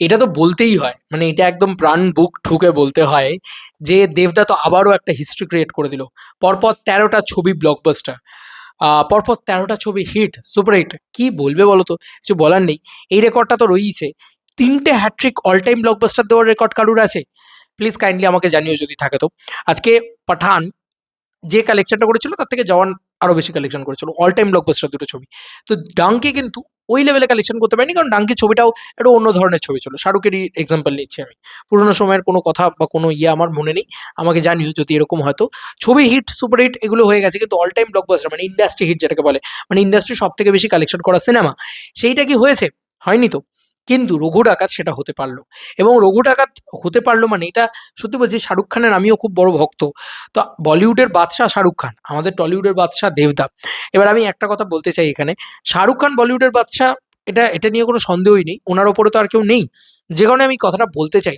এটা তো বলতেই হয়। মানে এটা একদম প্রাণ বুক ঠুকে বলতে হয় যে দেবদা তো আবারও একটা হিস্ট্রি ক্রিয়েট করে দিল। পরপর তেরোটা ছবি ব্লকবাস্টার পরপর তেরোটা ছবি হিট সুপার হিট কি বলবে বলো তো কিছু বলার নেই। এই রেকর্ডটা তো রয়েছে তিনটে hat trick all time blockbuster দেওয়ার রেকর্ড কারুর আছে? প্লিজ কাইন্ডলি আমাকে জানিও যদি থাকে তো। আজকে পাঠান যে কালেকশনটা করেছিল, তার থেকে জওয়ান আরও বেশি কালেকশন করেছিল। অল টাইম ব্লকবাস্টার দুটো ছবি। তো ডাঙ্কি কিন্তু ওই লেভেলে কালেকশন করতে পারিনি, কারণ ডাঙ্কি ছবিটাও একটু অন্য ধরনের ছবি ছিল। শাহরুখেরই এক্সাম্পল নিচ্ছি আমি। পুরোনো সময়ের কোনো কথা বা কোনো ইয়ে আমার মনে নেই। আমাকে জানিও যদি এরকম হয়তো। ছবি হিট সুপার হিট এগুলো হয়ে গেছে, কিন্তু অল টাইম ব্লকবাস্টার মানে ইন্ডাস্ট্রি হিট যেটাকে বলে মানে ইন্ডাস্ট্রি সব থেকে বেশি কালেকশন করা সিনেমা সেইটা কি হয়েছে? হয়নি তো। কিন্তু রঘু ডাকাত সেটা হতে পারল। এবং রঘু ডাকাত হতে পারল মানে এটা সত্যি বলছি শাহরুখ খানের আমিও খুব বড় ভক্ত। তো বলিউডের বাদশাহ শাহরুখ খান, আমাদের টলিউডের বাদশাহ দেবদা। এবার আমি একটা কথা বলতে চাই এখানে, শাহরুখ খান বলিউডের বাদশাহ, এটা এটা নিয়ে কোনো সন্দেহই নেই, ওনার ওপরে তো আর কেউ নেই। যে কারণে আমি কথাটা বলতে চাই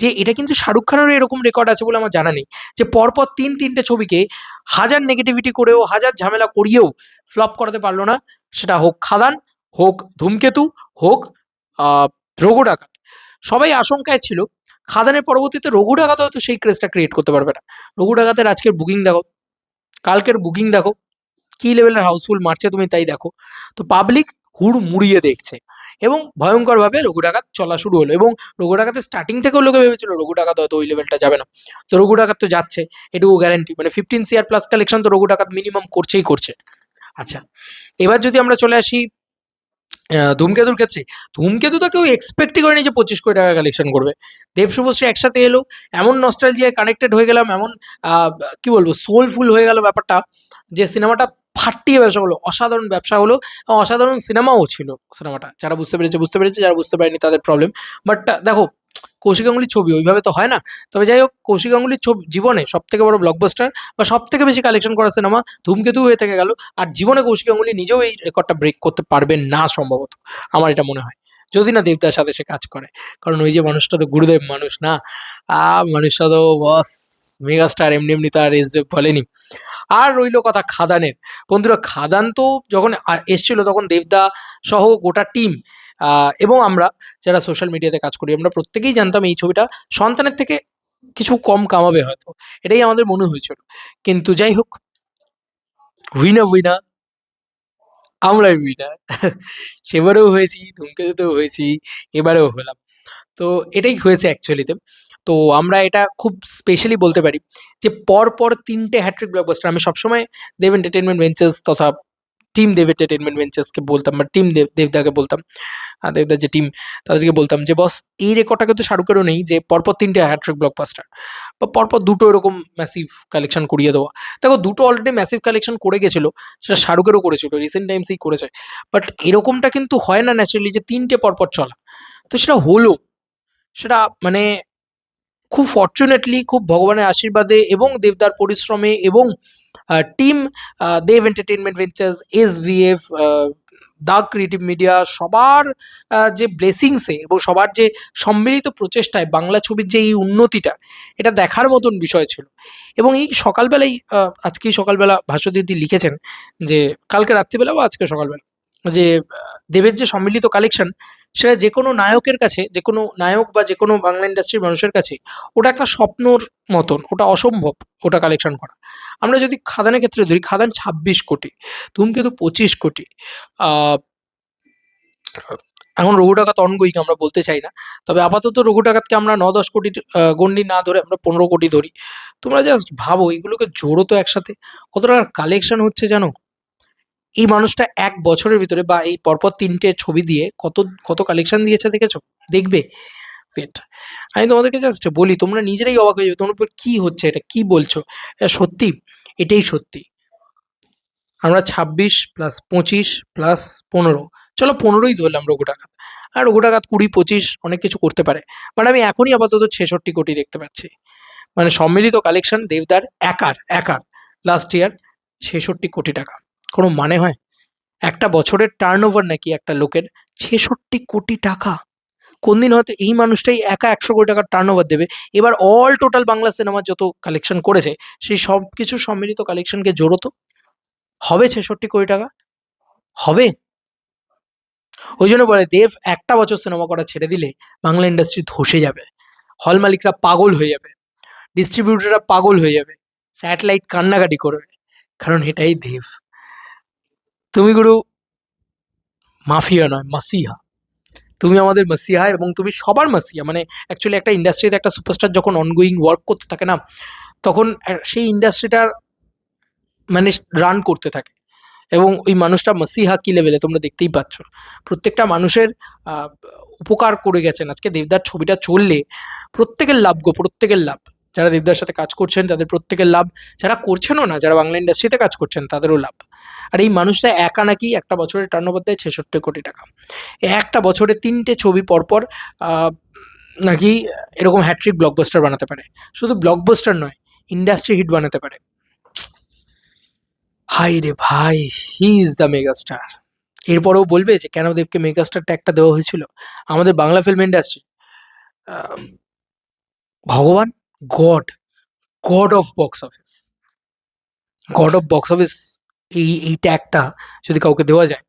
যে এটা কিন্তু শাহরুখ খানেরও এরকম রেকর্ড আছে বলে আমার জানা নেই। যে পরপর তিন, তিনটে ছবিকে হাজার নেগেটিভিটি করেও, হাজার ঝামেলা করিয়েও ফ্লপ করাতে পারল না। সেটা হোক খাদান, হোক ধূমকেতু, হোক রঘু ডাকাত। সবাই আশঙ্কায় ছিল, খাদানের পরবর্তীতে রঘু ডাকাত হয়তো সেই ক্রেজটা ক্রিয়েট করতে পারবে না। রঘু ডাকাতের আজকের বুকিং দেখো, কালকের বুকিং দেখো, কি লেভেলের হাউসফুল মারছে তুমি তাই দেখো। তো পাবলিক হুড় মুড়িয়ে দেখছে এবং ভয়ঙ্করভাবে রঘু ডাকাত চলা শুরু হলো এবং রঘু ডাকাতের স্টার্টিং থেকেও লোকে ভেবেছিল রঘু ডাকাত হয়তো ওই লেভেলটা যাবে না। তো রঘু ডাকাত তো যাচ্ছে, এটুকু গ্যারান্টি মানে ফিফটিন সিআর প্লাস কালেকশন তো রঘু ডাকাত মিনিমাম করছেই করছে। আচ্ছা এবার যদি আমরা চলে আসি ধূমকেতুর ক্ষেত্রে, ধূমকেতু তো কেউ এক্সপেক্টই করেনি যে পঁচিশ কোটি টাকা কালেকশন করবে। দেব শুভশ্রী একসাথে এলো, এমন নস্টালজিয়ায় কানেক্টেড হয়ে গেলাম, এমন কি বলব সোলফুল হয়ে গেল ব্যাপারটা যে সিনেমাটা ফাটিয়ে ব্যবসা হলো, অসাধারণ ব্যবসা হলো অসাধারণ সিনেমাও ছিল সিনেমাটা যারা বুঝতে পেরেছে বুঝতে পেরেছে, যারা বুঝতে পারেনি তাদের প্রবলেম বাট দেখো কৌশিক গাঙ্গুলির ছবি, ওইভাবে তো হয় না। তবে যাই হোক কৌশিক গাঙ্গুলির ছবি জীবনে সব থেকে বড় ব্লকবাস্টার বা সব থেকে বেশি কালেকশন করা সিনেমা ধূমকেতু হয়ে থেকে গেল। আর জীবনে কৌশিক গাঙ্গুলি নিজেও এই রেকর্ডটা ব্রেক করতে পারবেন না সম্ভবত, আমার এটা মনে হয়। যদি না দেবদার সাথে সে কাজ করে। কারণ ওই যে মানুষটা তো গুরুদেব মানুষ না? মানুষটা তো বস মেগাস্টার এমনি এমনি তো আর এসবে বলেনি। আর রইল কথা খাদানের। বন্ধুরা, খাদান তো যখন এসছিল তখন দেবদা সহ গোটা টিম এবং আমরা যারা সোশ্যাল মিডিয়াতে কাজ করি, আমরা প্রত্যেকেই জানতাম এই ছবিটা সন্তানের থেকে কিছু কম কামাবে হয়তো। এটাই আমাদের মনে হয়েছিল। কিন্তু যাই হোক উইনা উইনা আমরাই উইনার সেবারেও হয়েছি, ধূমকেতুতেও হয়েছি, এবারেও হলাম। তো এটাই হয়েছে অ্যাকচুয়ালিতে তো। আমরা এটা খুব স্পেশালি বলতে পারি যে পর পর তিনটে হ্যাট্রিক ব্লকবাস্টার আমি সবসময় দেব এন্টারটেনমেন্ট ভেঞ্চার্স তথা টিম দেব এন্টারটেনমেন্ট ভেঞ্চার্সকে বলতাম বা টিম দেব দেবদাকে বলতাম দেবদার যে টিম তাদেরকে বলতাম যে, বস, এই রেকর্ডটা কিন্তু শাহরুখেরও নেই যে, পরপর তিনটে হ্যাট্রিক ব্লকবাস্টার বা পরপর দুটো এরকম ম্যাসিভ কালেকশন করিয়ে দেওয়া। দেখো, দুটো অলরেডি ম্যাসিভ কালেকশন করে গেছিল, সেটা শাহরুখেরও করেছিল রিসেন্ট টাইমসেই করেছে বাট এরকমটা কিন্তু হয় না ন্যাচারালি যে তিনটে পরপর চলা। তো সেটা হলো, সেটা মানে খুব ফর্চুনেটলি খুব ভগবানের আশীর্বাদে এবং দেবদার পরিশ্রমে এবং team Dev entertainment ventures S V F দা ক্রিয়েটিভ মিডিয়া সবার যে ব্লেসিংসে এবং সবার যে সম্মিলিত প্রচেষ্টায় বাংলা ছবির যে এই উন্নতিটা, এটা দেখার মতন বিষয় ছিল। এবং এই সকালবেলাই আজকেই সকালবেলা ভাস্বতীদি লিখেছেন যে, কালকে রাত্রিবেলা বা আজকে সকালবেলা, যে দেবের যে সম্মিলিত কালেকশন সেটা যে কোনো নায়কের কাছে, যে কোনো নায়ক বা যে কোনো বাংলা ইন্ডাস্ট্রির মানুষের কাছে, ওটা একটা স্বপ্নর মতন, ওটা অসম্ভব, ওটা কালেকশন করা। আমরা যদি খাদানের ক্ষেত্রে ধরি, খাদান ছাব্বিশ কোটি, ধূমকেতু পঁচিশ কোটি। এখন রঘু ডাকাত অনগোয়িং আমরা বলতে চাই না, তবে আপাতত রঘু ডাকাতকে আমরা ন দশ কোটি গণ্ডি না ধরে আমরা পনেরো কোটি ধরি। তোমরা জাস্ট ভাবো, এগুলোকে জোড়ো তো একসাথে। কত টাকার কালেকশন হচ্ছে জানো? এই মানুষটা এক বছরের ভিতরে বা এই পরপর তিনটে ছবি দিয়ে কত কত কালেকশন দিয়েছে দেখেছ? দেখবে? পেট আমি তোমাদেরকে জাস্ট বলি, তোমরা নিজেরাই অবাক হয়ে যাবে, তোমার উপর কী হচ্ছে, এটা কি বলছো? এটা সত্যি? এটাই সত্যি। আমরা ছাব্বিশ প্লাস পঁচিশ প্লাস পনেরো, চলো পনেরোই ধরলাম রঘু ডাকাত আর রঘু ডাকাত কুড়ি, পঁচিশ অনেক কিছু করতে পারে। মানে আমি এখনই আপাতত ছেষট্টি কোটি দেখতে পাচ্ছি। মানে সম্মিলিত কালেকশন দেবদার একার একার। লাস্ট ইয়ার ছেষট্টি কোটি টাকা। কোনো মানে হয়? একটা বছরের টার্ন ওভার নাকি একটা লোকের ছেষট্টি কোটি টাকা? কোন দিন হয়তো এই মানুষটাই একা একশো কোটি টাকার টার্ন ওভার দেবে। এবার অল টোটাল বাংলা সিনেমার যত কালেকশন করেছে, সেই সব কিছু সম্মিলিত কালেকশনকে জোড়ো তো? হবে ছেষট্টি কোটি টাকা? হবে? ওই জন্য বলে, দেব, একটা বছর সিনেমা করা ছেড়ে দিলে বাংলা ইন্ডাস্ট্রি ধসে যাবে। হল মালিকরা পাগল হয়ে যাবে। ডিস্ট্রিবিউটাররা পাগল হয়ে যাবে। স্যাটেলাইট কান্নাকাটি করবে। কারণ এটাই দেব। তুমি গুরু মাফিয়া নয়, মাসিহা। তুমি আমাদের মাসিহা এবং তুমি সবার মাসিহা। মানে অ্যাকচুয়ালি একটা ইন্ডাস্ট্রিতে একটা সুপারস্টার যখন অনগোয়িং ওয়ার্ক করতে থাকে না, তখন সেই ইন্ডাস্ট্রিটার মানে রান করতে থাকে। এবং ওই মানুষটা মাসিহা কি লেভেলে তোমরা দেখতেই পাচ্ছ। প্রত্যেকটা মানুষের উপকার করে গেছেন। আজকে দেবদার ছবিটা চললে প্রত্যেকের লাভ গো, প্রত্যেকের লাভ। যারা দেবদার সাথে কাজ করছেন, তাদের প্রত্যেকের লাভ, যারা করছেনও না, যারা বাংলা ইন্ডাস্ট্রিতে কাজ করছেন, তাদেরও লাভ। আর এই মানুষটা একা নাকি একটা বছরের টার্ন ওভার দেয় ছেষট্টি কোটি টাকা। একটা বছরে তিনটে ছবি পরপর নাকি এরকম হ্যাট্রিক ব্লকবাস্টার বানাতে পারে। শুধু ব্লকবাস্টার নয় ইন্ডাস্ট্রি হিট বানাতে পারে। হাই রে ভাই হি ইজ দ্য মেগাস্টার এরপরেও বলবে যে, কেন দেবকে মেগাস্টার ট্যাগটা দেওয়া হয়েছিল? আমাদের বাংলা ফিল্ম ইন্ডাস্ট্রি ভগবান god god of box office god of box office এই এই ট্যাগটা যদি কাউকে দেওয়া যায়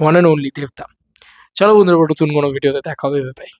ওয়ান অ্যান্ড অনলি দেবতা। চলো বন্ধুরা নতুন কোনো ভিডিওতে দেখা হবে ভাই